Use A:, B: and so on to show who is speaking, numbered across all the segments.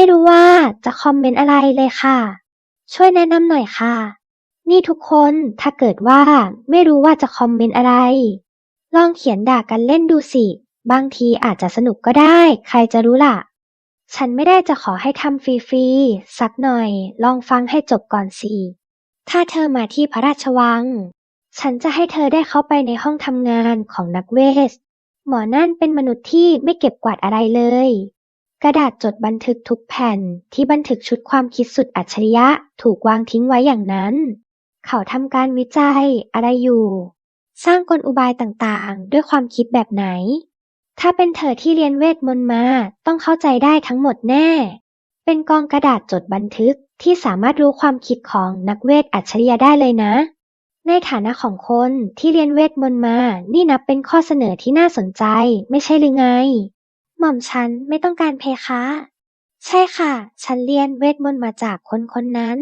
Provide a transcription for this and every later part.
A: ไม่รู้ว่าจะคอมเมนต์อะไรเลยค่ะ ช่วยแนะนำหน่อยค่ะ นี่ทุกคนถ้าเกิดว่าไม่รู้ว่าจะคอมเมนต์อะไร ลองเขียนด่ากันเล่นดูสิ บางทีอาจจะสนุกก็ได้ ใครจะรู้ล่ะ ฉันไม่ได้จะขอให้ทำฟรีๆสักหน่อย ลองฟังให้จบก่อนสิ ถ้าเธอมาที่พระราชวัง ฉันจะให้เธอได้เข้าไปในห้องทำงานของนักเวทหมอนั่นเป็นมนุษย์ที่ไม่เก็บกวาดอะไรเลย กระดาษจดบันทึกทุกแผ่นที่บันทึกชุดความคิดสุดอัจฉริยะถูกวางทิ้งไว้อย่างนั้น เขาทำการวิจัยอะไรอยู่ สร้างกลอุบายต่างๆ ด้วยความคิดแบบไหน ถ้าเป็นเธอที่เรียนเวทมนต์มาต้องเข้าใจได้ทั้งหมดแน่ เป็นกองกระดาษจดบันทึกที่สามารถรู้ความคิดของนักเวทอัจฉริยะได้เลยนะ ในฐานะของคนที่เรียนเวทมนต์มา นี่นับเป็นข้อเสนอที่น่าสนใจ ไม่ใช่หรือไง หม่อมฉันไม่ต้องการเพคะ ใช่ค่ะ ฉันเรียนเวทมนต์มาจากคนคนนั้น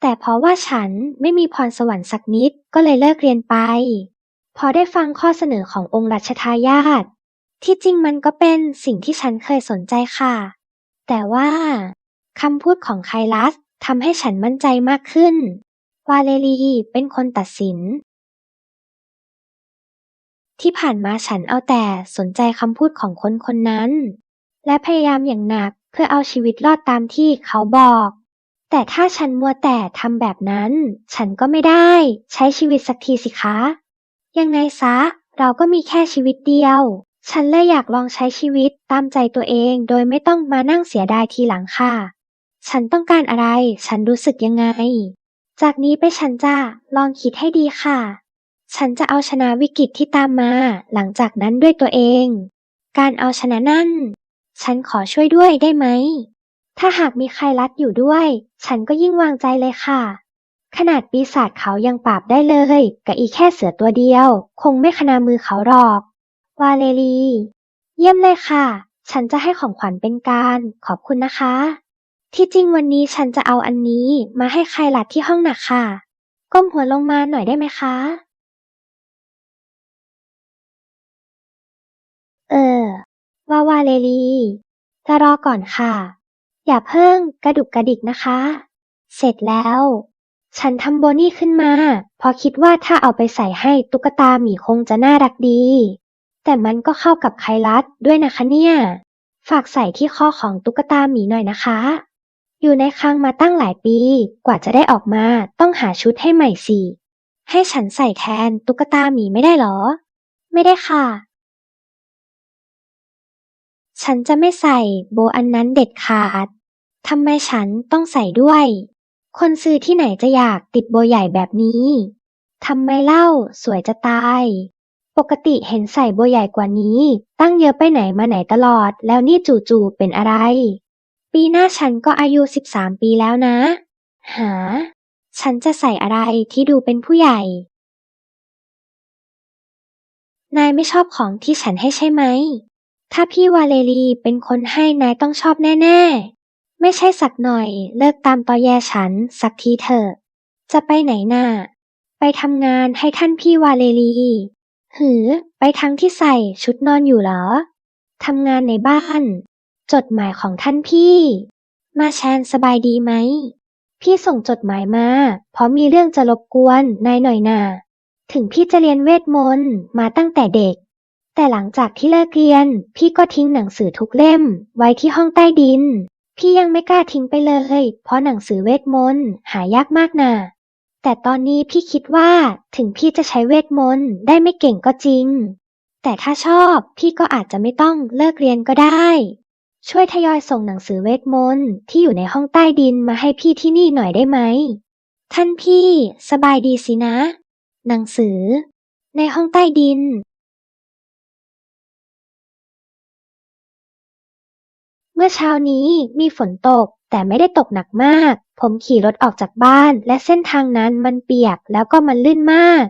A: แต่เพราะว่าฉันไม่มีพรสวรรค์สักนิดก็เลยเลิกเรียนไป พอได้ฟังข้อเสนอขององค์รัชทายาทที่จริงมันก็เป็นสิ่งที่ฉันเคยสนใจค่ะ แต่ว่าคำพูดของไคลัสทำให้ฉันมั่นใจมากขึ้นวาเลรีเป็นคนตัดสิน ที่ผ่านมาฉันเอาแต่สนใจคำพูดของคนคนนั้น และพยายามอย่างหนักเพื่อเอาชีวิตรอดตามที่เขาบอก แต่ถ้าฉันมัวแต่ทำแบบนั้น ฉันก็ไม่ได้ ใช้ชีวิตสักทีสิคะ ยังไงซะ เราก็มีแค่ชีวิตเดียว ฉันเลยอยากลองใช้ชีวิตตามใจตัวเองโดยไม่ต้องมานั่งเสียดายทีหลังค่ะ ฉันต้องการอะไร ฉันรู้สึกยังไง จากนี้ไปฉันจะลองคิดให้ดีค่ะ ฉันจะเอาชนะวิกฤตที่ตามมาหลังจากนั้นด้วยตัวเอง การเอาชนะนั่น ฉันขอช่วยด้วยได้ไหม ถ้าหากมีใครรัดอยู่ด้วย ฉันก็ยิ่งวางใจเลยค่ะ ขนาดปีศาจเขายังปราบได้เลยกับอีแค่เสือตัวเดียว คงไม่ขนามือเขาหรอก วาเลรี เยี่ยมเลยค่ะ ฉันจะให้ของขวัญเป็นการขอบคุณนะคะ ที่จริงวันนี้ฉันจะเอาอันนี้มาให้ใครหลัดที่ห้องหนักค่ะ ก้มหัวลงมาหน่อยได้ไหมคะ ว่าวาเลรีจะรอก่อนค่ะ อย่าเพิ่งกระดุกกระดิกนะคะ เสร็จแล้ว ฉันทำโบนี่ขึ้นมาเพราะคิดว่าถ้าเอาไปใส่ให้ตุ๊กตาหมีคงจะน่ารักดี แต่มันก็เข้ากับไคลัสด้วยนะคะเนี่ย ฝากใส่ที่ข้อของตุ๊กตาหมีหน่อยนะคะ อยู่ในคลังมาตั้งหลายปี กว่าจะได้ออกมาต้องหาชุดให้ใหม่สิให้ฉันใส่แทนตุ๊กตาหมีไม่ได้หรอ ไม่ได้ค่ะ ฉันจะไม่ใส่โบอันนั้นเด็ดขาด ทำไมฉันต้องใส่ด้วย คนซื้อที่ไหนจะอยากติดโบใหญ่แบบนี้ ทำไมเล่าสวยจะตาย ปกติเห็นใส่โบใหญ่กว่านี้ ตั้งเยอะไปไหนมาไหนตลอด แล้วนี่จู่ๆเป็นอะไร ปีหน้าฉันก็อายุ 13 ปีแล้วนะ หา ฉันจะใส่อะไรที่ดูเป็นผู้ใหญ่ นายไม่ชอบของที่ฉันให้ใช่ไหม ถ้าพี่วาเลรีเป็นคนให้นายต้องชอบแน่ ๆ ไม่ใช่สักหน่อย เลิกตามตอแยฉันสักทีเถอะ จะไปไหนน่ะ ไปทำงานให้ท่านพี่วาเลรี หือ ไปทั้งที่ใส่ชุดนอนอยู่เหรอ ทำงานในบ้าน จดหมายของท่านพี่ มาแชนสบายดีไหม พี่ส่งจดหมายมา เพราะมีเรื่องจะรบกวนนายหน่อยน่ะ ถึงพี่จะเรียนเวทมนต์มาตั้งแต่เด็ก แต่หลังจากที่เลิกเรียน พี่ก็ทิ้งหนังสือทุกเล่ม ไว้ที่ห้องใต้ดิน พี่ยังไม่กล้าทิ้งไปเลย เพราะหนังสือเวทมนต์หายากมากน่ะแต่ตอนนี้พี่คิดว่าถึงพี่จะใช้เวทมนต์ได้ไม่เก่งก็จริง แต่ถ้าชอบพี่ก็อาจจะไม่ต้องเลิกเรียนก็ได้ ช่วยทยอยส่งหนังสือเวทมนต์ที่อยู่ในห้องใต้ดินมาให้พี่ที่นี่หน่อยได้ไหม ท่านพี่ สบายดีสินะ หนังสือ ในห้องใต้ดิน เมื่อเช้านี้มีฝนตก แต่ไม่ได้ตกหนักมาก ผมขี่รถออกจากบ้าน และเส้นทางนั้นมันเปียกแล้วก็มันลื่นมาก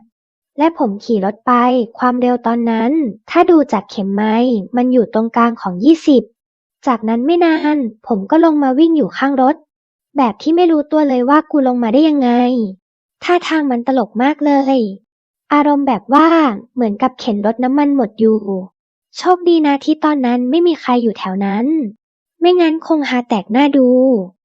A: และผมขี่รถไป ความเร็วตอนนั้น ถ้าดูจากเข็มไม้มันอยู่ตรงกลางของ 20 จากนั้นไม่นาน ผมก็ลงมาวิ่งอยู่ข้างรถ แบบที่ไม่รู้ตัวเลยว่ากูลงมาได้ยังไง ท่าทางมันตลกมากเลย อารมณ์แบบว่าเหมือนกับเข็นรถน้ำมันหมดอยู่ โชคดีนะที่ตอนนั้นไม่มีใครอยู่แถวนั้น ไม่งั้นคงฮาแตกหน้าดู